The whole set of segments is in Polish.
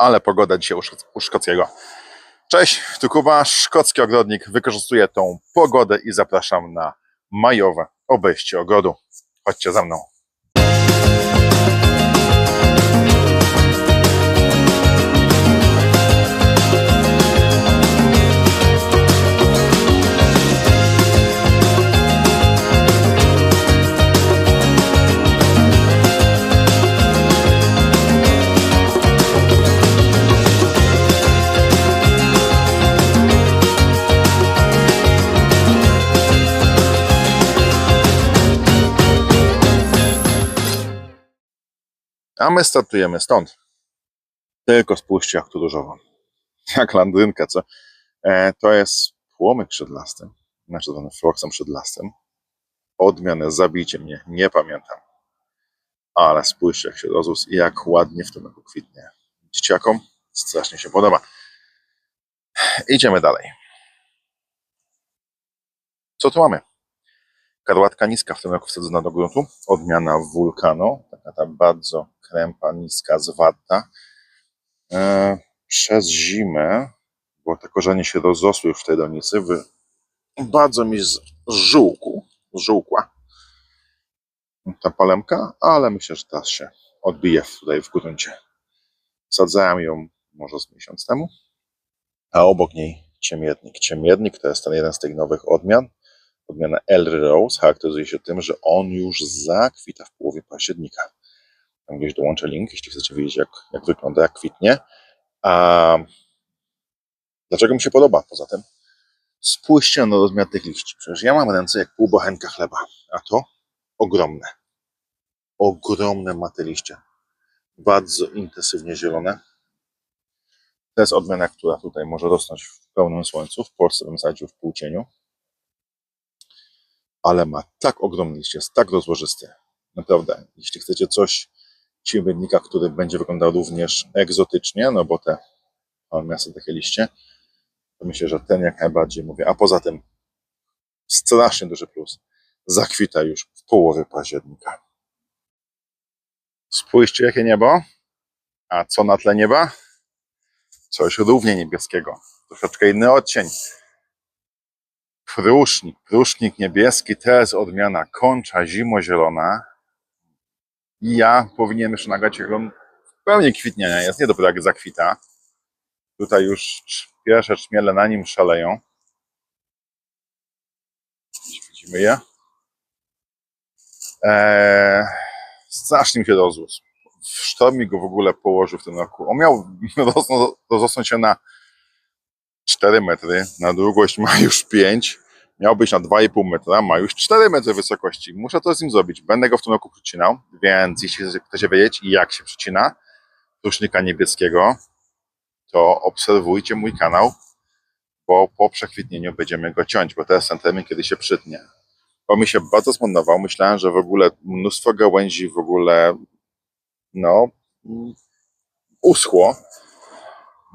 ale pogoda dzisiaj u, Szkoc- u Szkockiego. Cześć, tu Kuba, szkocki ogrodnik. Wykorzystuję tą pogodę i zapraszam na majowe obejście ogrodu. Chodźcie za mną. A my startujemy stąd. Tylko spójrzcie, jak tu różowo. Jak landrynka, co? E, to jest płomyk szydlasty, znaczy zwany floksem szydlastym. Odmianę zabicie mnie, nie pamiętam. Ale spójrzcie, jak się rozrósł i jak ładnie w tym roku kwitnie. Dzieciakom strasznie się podoba. Idziemy dalej. Co tu mamy? Karłatka niska w tym roku wsadzona do gruntu. Odmiana wulkano, taka ta bardzo krępa, niska, zwarta. E, przez zimę, bo te korzenie się rozrosły w tej donicy, bardzo mi z- zżółkł, zżółkła ta palemka, ale myślę, że teraz się odbije tutaj w gruncie. Sadzałem ją może z miesiąc temu, a obok niej ciemiednik. Ciemiednik to jest ten jeden z tych nowych odmian. Odmiana Elry Rose charakteryzuje się tym, że on już zakwita w połowie października. Tam gdzieś dołączę link, jeśli chcecie wiedzieć, jak, jak wygląda, jak kwitnie. A dlaczego mi się podoba poza tym? Spójrzcie na rozmiar tych liści. Przecież ja mam ręce jak pół bochenka chleba, a to ogromne. Ogromne ma liście. Bardzo intensywnie zielone. To jest odmiana, która tutaj może rosnąć w pełnym słońcu. W Polsce bym sadził w półcieniu. Ale ma tak ogromny jest tak rozłożysty. Naprawdę, jeśli chcecie coś ciemiernika, który będzie wyglądał również egzotycznie, no bo te mamy miasto takie liście, to myślę, że ten jak najbardziej mówię. A poza tym strasznie duży plus. Zakwita już w połowie października. Spójrzcie, jakie niebo. A co na tle nieba? Coś równie niebieskiego. Troszeczkę inny odcień. Prusznik, prusznik niebieski, jest odmiana kończa zimozielona. I ja powinienem jeszcze nagrać, jak on w pełni kwitnienia jest, nie dopiero jak zakwita. Tutaj już pierwsze czmiele na nim szaleją. Widzimy je. Eee, strasznie mi się rozrósł. Sztormik go w ogóle położył w tym roku. On miał rosnąć, się na 4 metry, na długość ma już 5, miał być na 2,5 metra, ma już 4 metry wysokości. Muszę to z nim zrobić. Będę go w tym roku przycinał, więc jeśli chcecie wiedzieć, jak się przycina rusznika niebieskiego, to obserwujcie mój kanał, bo po przekwitnieniu będziemy go ciąć, bo jest ten termin, kiedy się przytnie. Bo mi się bardzo smonował, myślałem, że w ogóle mnóstwo gałęzi w ogóle, no, mm, uschło,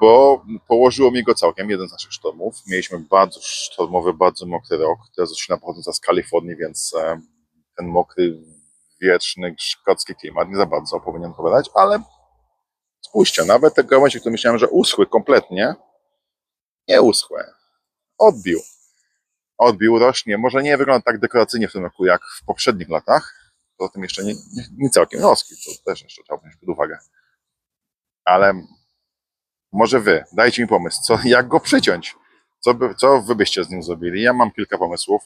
bo położyło mi go całkiem, jeden z naszych sztormów. Mieliśmy bardzo sztormowy, bardzo mokry rok. Teraz roślina pochodząca z Kalifornii, więc e, ten mokry, wietrzny, szkocki klimat nie za bardzo powinien opowiadać, ale spójrzcie, nawet te gałęzie, które myślałem, że uschły kompletnie, nie uschły. Odbił. Odbił, rośnie. Może nie wygląda tak dekoracyjnie w tym roku, jak w poprzednich latach. Poza tym jeszcze nie, nie, nie całkiem roski, to też jeszcze trzeba wziąć pod uwagę. Ale może wy, dajcie mi pomysł, co, jak go przyciąć. Co, by, co wy byście z nim zrobili? Ja mam kilka pomysłów,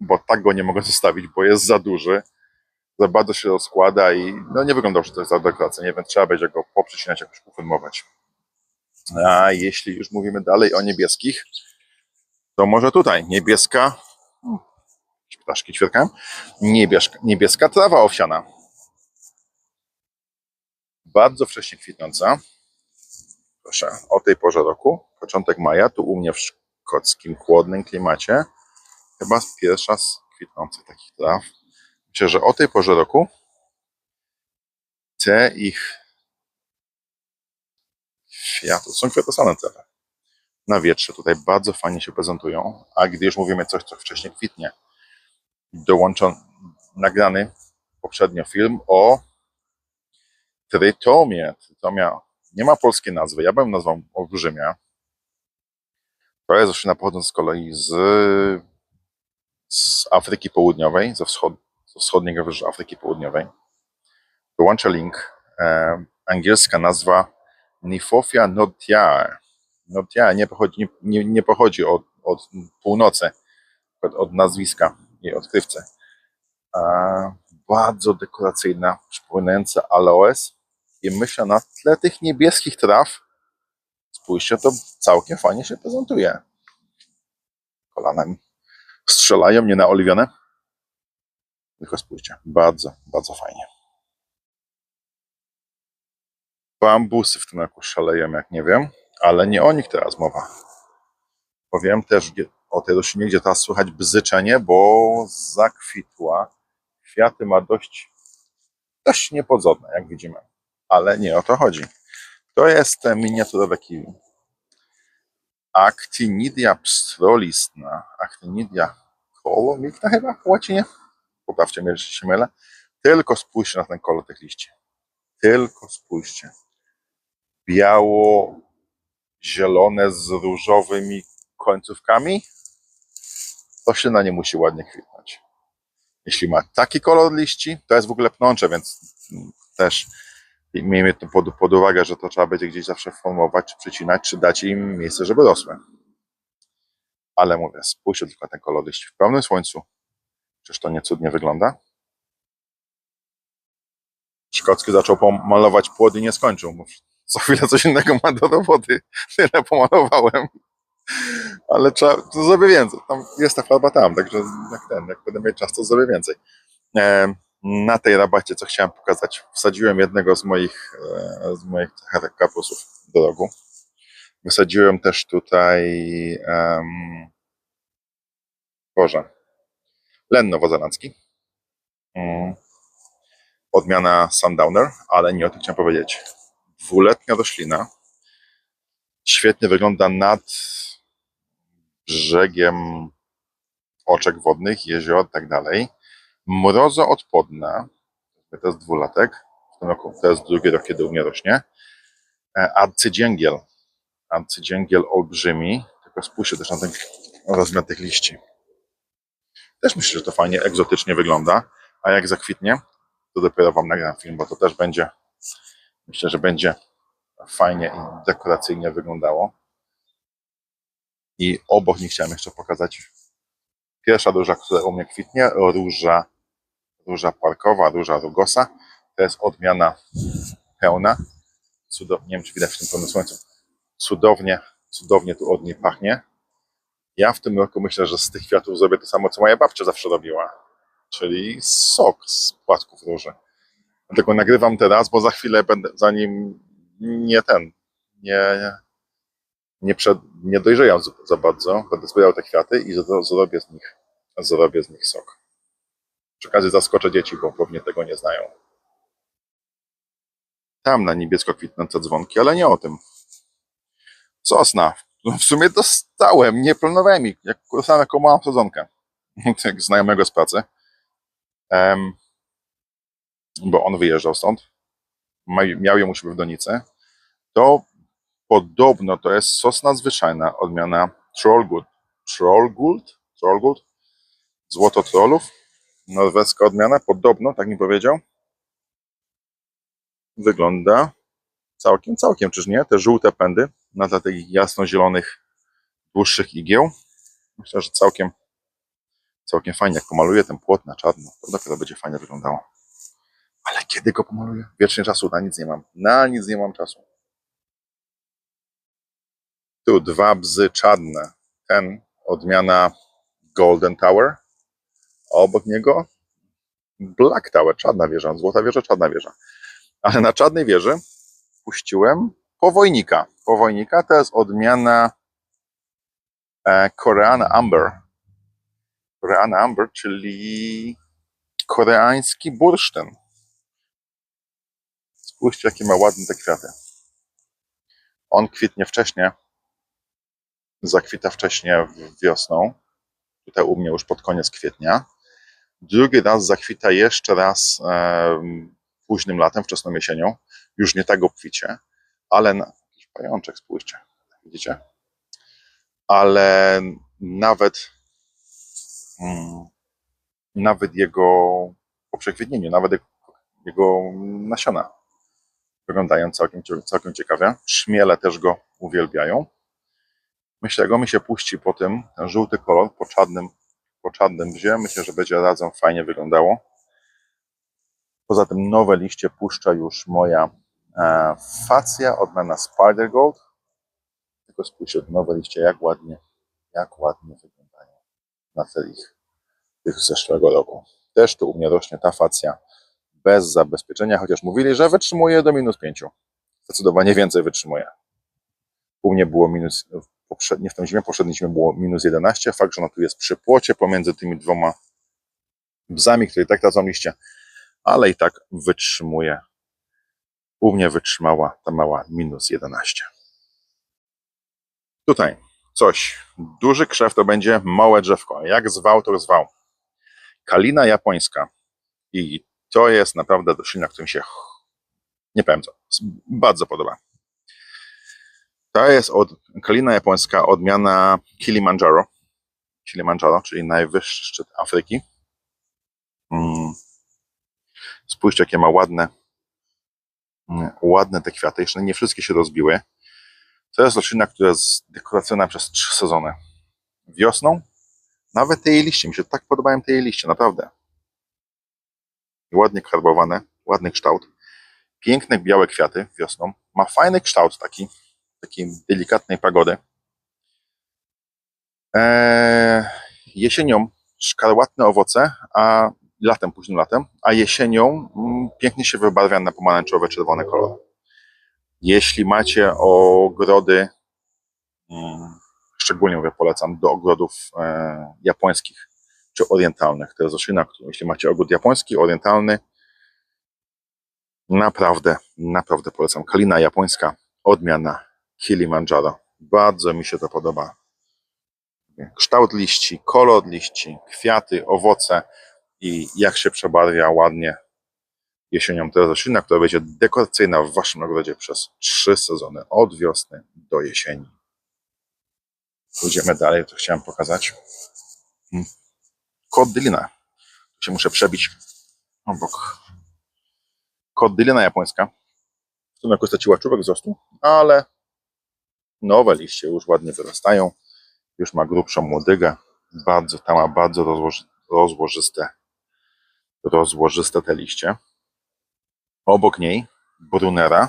bo tak go nie mogę zostawić, bo jest za duży, za bardzo się rozkłada i no nie wygląda, że to jest za dekoracyjnie, więc trzeba będzie go poprzycinać, jakoś ufilmować. A jeśli już mówimy dalej o niebieskich, to może tutaj niebieska, ptaszki ćwierkają, niebieska, niebieska trawa owsiana. Bardzo wcześnie kwitnąca. Proszę, o tej porze roku, początek maja, tu u mnie w szkockim chłodnym klimacie, chyba pierwsza z kwitnących takich traw. Myślę, że o tej porze roku te ich kwiaty, są kwiatosane trawy. Na wietrze tutaj bardzo fajnie się prezentują, a gdy już mówimy coś, co wcześniej kwitnie, dołączam nagrany poprzednio film o trytomie. Trytomia Nie ma polskiej nazwy. Ja bym nazwał olbrzymia. Jest roślina pochodząca z kolei z, z Afryki Południowej, ze wschod, ze wschodniego wybrzeża Afryki Południowej. Dołączę link. E, angielska nazwa Nifofia notiae. Notiae nie pochodzi, nie, nie pochodzi od, od północy, od, od nazwiska jej odkrywcy. E, bardzo dekoracyjna, przypominająca aloes. I myślę, na tle tych niebieskich traw, spójrzcie, to całkiem fajnie się prezentuje. Kolana mi strzelają, nie naoliwione. Tylko spójrzcie, bardzo, bardzo fajnie. Bambusy w tym roku szaleją, jak nie wiem, ale nie o nich teraz mowa. Powiem też o tej roślinie, gdzie teraz słychać bzyczenie, bo zakwitła. Kwiaty ma dość, dość niepozorne, jak widzimy. Ale nie o to chodzi. To jest miniaturowe kiwi. Actinidia pstrolistna. Actinidia kolomicna chyba po łacinie. Poprawcie mnie, jeśli się mylę. Tylko spójrzcie na ten kolor tych liści. Tylko spójrzcie. Biało-zielone z różowymi końcówkami. Roślina nie musi ładnie kwitnąć. Jeśli ma taki kolor liści, to jest w ogóle pnącze, więc mm, też miejmy to pod, pod uwagę, że to trzeba będzie gdzieś zawsze formować, czy przycinać, czy dać im miejsce, żeby rosły. Ale mówię, spójrzcie tylko na ten kolor w pełnym słońcu. Czyż to nie cudnie wygląda? Szkocki zaczął pomalować płody i nie skończył. Co chwilę coś innego ma do roboty. Tyle pomalowałem. Ale trzeba, to zrobię więcej. Tam jest ta farba tam, także jak ten, jak będę mieć czas, to zrobię więcej. Na tej rabacie, co chciałem pokazać, wsadziłem jednego z moich, e, z moich kapusów do rogu. Wysadziłem też tutaj um, Boże, len nowozelandzki. Mm. Odmiana Sundowner, ale nie o tym chciałem powiedzieć. Dwuletnia roślina. Świetnie wygląda nad brzegiem oczek wodnych, jezior i tak dalej. Mrozoodporna. To jest dwulatek. W tym roku to jest drugi rok, kiedy u mnie rośnie. E, Arcydzięgiel. Arcydzięgiel olbrzymi. Tylko spójrzcie też na ten rozmiar tych liści. Też myślę, że to fajnie, egzotycznie wygląda. A jak zakwitnie, to dopiero Wam nagram film, bo to też będzie, myślę, że będzie fajnie i dekoracyjnie wyglądało. I obok nich chciałem jeszcze pokazać pierwsza róża, która u mnie kwitnie, róża, róża parkowa, róża rugosa. To jest odmiana pełna. Nie wiem, czy widać w tym pełnym słońcu. Cudownie, cudownie tu od niej pachnie. Ja w tym roku myślę, że z tych kwiatów zrobię to samo, co moja babcia zawsze robiła, czyli sok z płatków róży. Dlatego nagrywam teraz, bo za chwilę będę, zanim nie ten, nie, nie, przed, nie dojrzeją za, bardzo, będę zbierał te kwiaty i zro- zrobię z nich, zrobię z nich sok. Przy okazji zaskoczę dzieci, bo pewnie tego nie znają. Tam na niebiesko kwitnące dzwonki, ale nie o tym. Sosna. W sumie dostałem, nie planowałem ich, jak sam jako małą sezonkę. Tak znajomego z pracy. Em, bo on wyjeżdżał stąd. Miał ją u siebie w donicy. To podobno to jest sosna zwyczajna, odmiana Trollgood. Trollgold? Trollgood? Złoto trollów. Norweska odmiana, podobno, tak mi powiedział. Wygląda całkiem, całkiem, czyż nie? Te żółte pędy na tle tych jasno-zielonych, dłuższych igieł. Myślę, że całkiem, całkiem fajnie. Jak pomaluję ten płot na czarno, to dopiero będzie fajnie wyglądało. Ale kiedy go pomaluję? Wiecznie czasu na nic nie mam. Na nic nie mam czasu. Tu dwa bzy czarne. Ten odmiana Golden Tower. A obok niego Black Tower, czarna wieża. Złota wieża, czarna wieża. Ale na czarnej wieży puściłem powojnika. Powojnika to jest odmiana e, Koreana Amber. Koreana Amber, czyli koreański bursztyn. Spójrzcie, jakie ma ładne te kwiaty. On kwitnie wcześniej, zakwita wcześniej w- wiosną. Tutaj u mnie już pod koniec kwietnia. Drugi raz zakwita jeszcze raz późnym latem, wczesną jesienią. Już nie tak obficie. ale na, jakiś pajączek, spójrzcie, widzicie? Ale nawet mm, nawet jego po przekwitnieniu, nawet jego- nasiona wyglądają całkiem, całkiem ciekawie. Szmiele też go uwielbiają. Myślę, jak on mi się puści po tym, ten żółty kolor po czarnym, po czarnym myślę, że będzie razem fajnie wyglądało. Poza tym nowe liście puszcza już moja e, facja, odmiana Spider Gold. Tylko spójrzcie, nowe liście, jak ładnie, jak ładnie wyglądają na tle ich, tych z zeszłego roku. Też tu u mnie rośnie ta facja bez zabezpieczenia, chociaż mówili, że wytrzymuje do minus 5. Zdecydowanie więcej wytrzymuje. U mnie było minus, poprzednie, w tą zimę, poprzedniej zimie było minus 11. Fakt, że ona tu jest przy płocie pomiędzy tymi dwoma bzami, które i tak tracą liście, ale i tak wytrzymuje. U mnie wytrzymała ta mała minus 11. Tutaj coś. Duży krzew to będzie małe drzewko. Jak zwał, to zwał. Kalina japońska. I to jest naprawdę roślina, którym się nie powiem co, bardzo podoba. To jest od, kalina japońska odmiana Kilimandżaro. Kilimandżaro, czyli najwyższy szczyt Afryki. Mm. Spójrzcie, jakie ma ładne, mm, ładne te kwiaty. Jeszcze nie wszystkie się rozbiły. To jest roślina, która jest dekoracyjna przez trzy sezony. Wiosną, nawet te jej liście, mi się tak podobają te jej liście, naprawdę. Ładnie karbowane, ładny kształt. Piękne białe kwiaty wiosną. Ma fajny kształt taki, takiej delikatnej pagody. Eee, jesienią szkarłatne owoce, a latem, późnym latem, a jesienią mm, pięknie się wybarwia na pomarańczowe, czerwone kolory. Jeśli macie ogrody, mm, szczególnie mówię, polecam do ogrodów e, japońskich czy orientalnych. To jest roślina, jeśli macie ogród japoński, orientalny, naprawdę, naprawdę polecam. Kalina japońska, odmiana Kilimandżaro. Bardzo mi się to podoba. Kształt liści, kolor liści, kwiaty, owoce i jak się przebarwia ładnie jesienią. Jest roślina, która będzie dekoracyjna w waszym ogrodzie przez trzy sezony, od wiosny do jesieni. Pójdziemy dalej, to chciałem pokazać. Hmm. Koddylina. Tu się muszę przebić obok. Koddylina japońska. W tym jakoś straciła czubek wzrostu, ale nowe liście już ładnie wyrastają. Już ma grubszą młodygę. Bardzo, ta ma bardzo rozłoży, rozłożyste, rozłożyste te liście. Obok niej Brunera,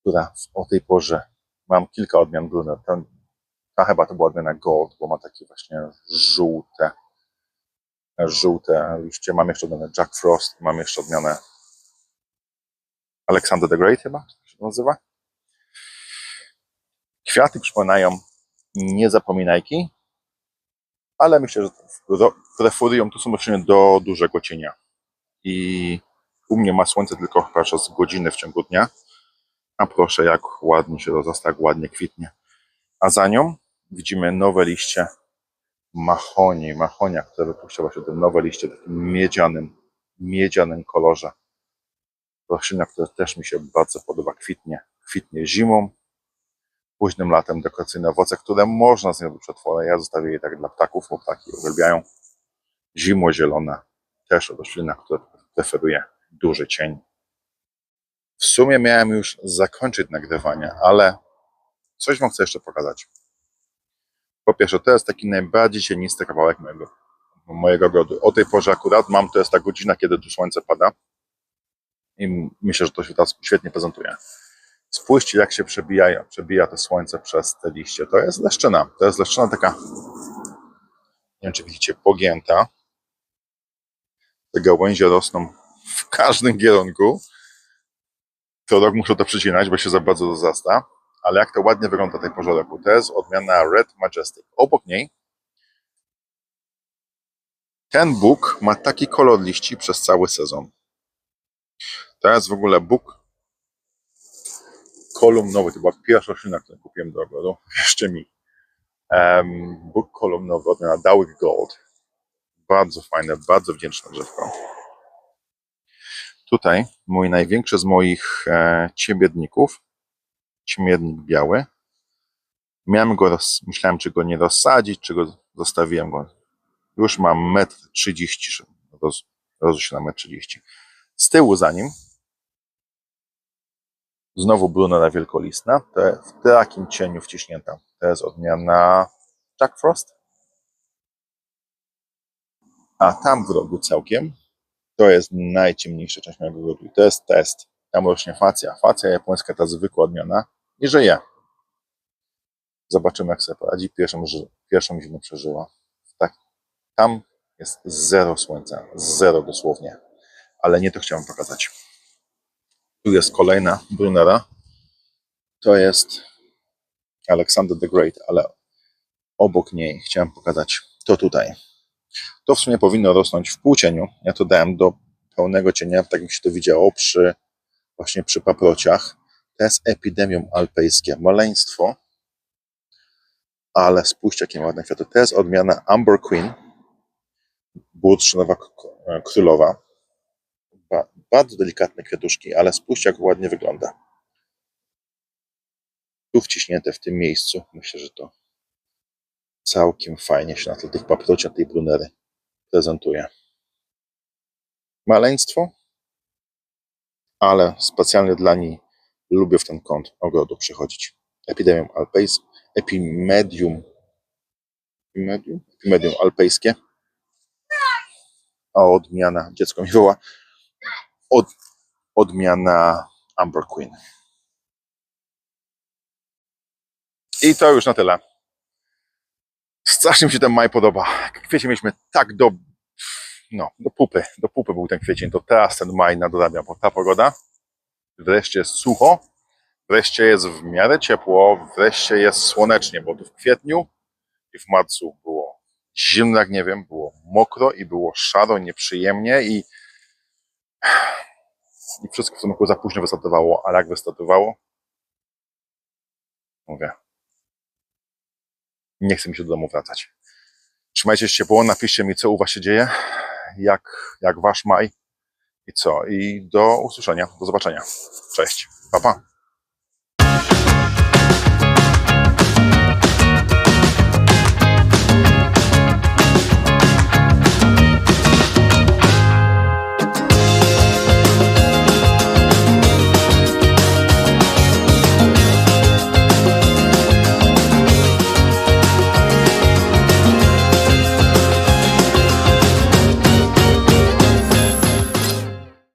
która o tej porze mam kilka odmian Bruner. Ten, ta chyba to była odmiana Gold, bo ma takie właśnie żółte, żółte liście. Mam jeszcze odmianę Jack Frost, mam jeszcze odmianę Alexander the Great chyba, to nazywa. Kwiaty przypominają niezapominajki, ale myślę, że preferują tu są rośliny do dużego cienia. I u mnie ma słońce tylko przez godziny w ciągu dnia. A proszę, jak ładnie się rozrasta, jak ładnie kwitnie. A za nią widzimy nowe liście mahonii, mahonia, która wypuszcza właśnie te nowe liście w takim miedzianym, miedzianym kolorze. Roślina, która też mi się bardzo podoba, kwitnie, kwitnie zimą, późnym latem dekoracyjne owoce, które można z nią przetworzyć. Ja zostawię je tak dla ptaków, bo ptaki uwielbiają. Zimło zielona, też roślina, która preferuje duży cień. W sumie miałem już zakończyć nagrywanie, ale coś wam chcę jeszcze pokazać. Po pierwsze, to jest taki najbardziej cienisty kawałek mojego, mojego ogrodu. O tej porze akurat mam, to jest ta godzina, kiedy tu słońce pada. I myślę, że to się teraz świetnie prezentuje. Spójrzcie, jak się przebija, przebija to słońce przez te liście. To jest leszczyna. To jest leszczyna taka, nie wiem, czy widzicie, pogięta. Te gałęzie rosną w każdym kierunku. Co rok muszę to przycinać, bo się za bardzo rozrasta. Ale jak to ładnie wygląda tej porze roku. To jest odmiana Red Majestic. Obok niej ten bóg ma taki kolor liści przez cały sezon. Jest w ogóle bóg kolumnowy. To była pierwsza roślina, którą kupiłem do ogrodu. Jeszcze mi. Um, bóg kolumnowy odmiana Dowick Gold. Bardzo fajne, bardzo wdzięczne drzewko. Tutaj mój największy z moich e, ciemiedników, ciemiednik biały. Miałem go, roz, myślałem czy go nie rozsadzić, czy go zostawiłem go. Już mam 1,30 m, roz, rozrósł się na 1,30 m. Z tyłu za nim znowu brunera wielkolistna, jest w takim cieniu wciśnięta. To jest odmiana Jack Frost. A tam w rogu całkiem to jest najciemniejsza część mojego. I to jest test. Tam rośnie facja. Facja japońska, ta zwykła odmiana, i żyje. Zobaczymy, jak sobie poradzi. Pierwszą, pierwszą zimę przeżyła. Tak. Tam jest zero słońca. Zero dosłownie. Ale nie to chciałem pokazać. Tu jest kolejna Brunera. To jest Alexander the Great, ale obok niej chciałem pokazać to tutaj. To w sumie powinno rosnąć w półcieniu. Ja to dałem do pełnego cienia, tak jak się to widziało przy właśnie przy paprociach. To jest epidemium alpejskie, maleństwo. Ale spójrzcie, jakie ładne kwiaty. To jest odmiana Amber Queen, bursztynowa królowa. Ba- Bardzo delikatne kwiatuszki, ale spójrzcie, jak ładnie wygląda. Tu wciśnięte w tym miejscu. Myślę, że to całkiem fajnie się na tle tych paprocia, tej brunery prezentuje. Maleństwo, ale specjalnie dla niej lubię w ten kąt ogrodu przychodzić. Epidemium alpejskie, epimedium, epimedium, epimedium alpejskie, a odmiana, dziecko mi woła, od, odmiana Amber Queen. I to już na tyle. Strasznie mi się ten maj podoba. Kwiecień mieliśmy tak do, no, do pupy. Do pupy był ten kwiecień. To teraz ten maj nadrabia, bo ta pogoda. Wreszcie jest sucho. Wreszcie jest w miarę ciepło. Wreszcie jest słonecznie, bo tu w kwietniu i w marcu było zimno, jak nie wiem, było mokro i było szaro, nieprzyjemnie i, i wszystko w tym roku za późno wystartowało. Ale jak wystartowało? Mówię, nie chcę mi się do domu wracać. Trzymajcie się ciepło, napiszcie mi, co u Was się dzieje, jak, jak Wasz maj i co. I do usłyszenia, do zobaczenia. Cześć, pa pa.